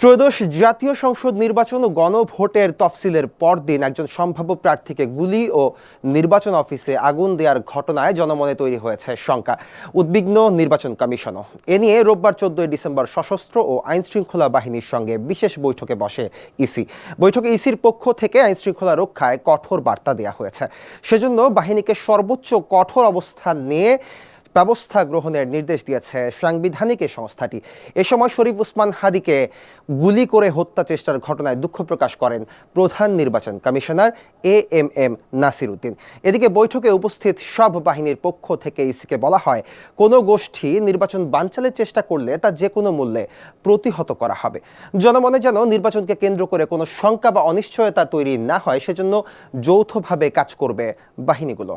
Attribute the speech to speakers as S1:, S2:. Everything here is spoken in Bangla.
S1: ত্রয়োদশ জাতীয় সংসদ নির্বাচন ও গণভোটের তফসিলের পরদিন একজন সম্ভাব্য প্রার্থীকে গুলি ও নির্বাচন অফিসে আগুন দেওয়ার ঘটনায় জনমনে তৈরি হয়েছে শঙ্কা। উদ্বিগ্ন নির্বাচন কমিশনও। এ নিয়ে রোববার চোদ্দই ডিসেম্বর সশস্ত্র ও আইনশৃঙ্খলা বাহিনীর সঙ্গে বিশেষ বৈঠকে বসে ইসি। বৈঠকে ইসির পক্ষ থেকে আইনশৃঙ্খলা রক্ষায় কঠোর বার্তা দেওয়া হয়েছে। সেজন্য বাহিনীকে সর্বোচ্চ কঠোর অবস্থান নিয়ে ব্যবস্থা গ্রহণের নির্দেশ দিয়েছে সাংবিধানিক এই সংস্থাটি। এ সময় শরীফ উসমান হাদিকে গুলি করে হত্যা চেষ্টার ঘটনায় দুঃখ প্রকাশ করেন প্রধান নির্বাচন commissioner A M M Nasir Uddin. এদিকে বৈঠকে উপস্থিত সব বাহিনীর পক্ষ থেকে ইসিকে বলা হয়, কোনো গোষ্ঠী নির্বাচন বানচালের চেষ্টা করলে তা যে কোনো মূল্যে প্রতিহত করা হবে। জনমনে যেন নির্বাচনকে কেন্দ্র করে কোনো শঙ্কা বা অনিশ্চয়তা তৈরি না হয়, সেজন্য যৌথভাবে কাজ করবে বাহিনীগুলো।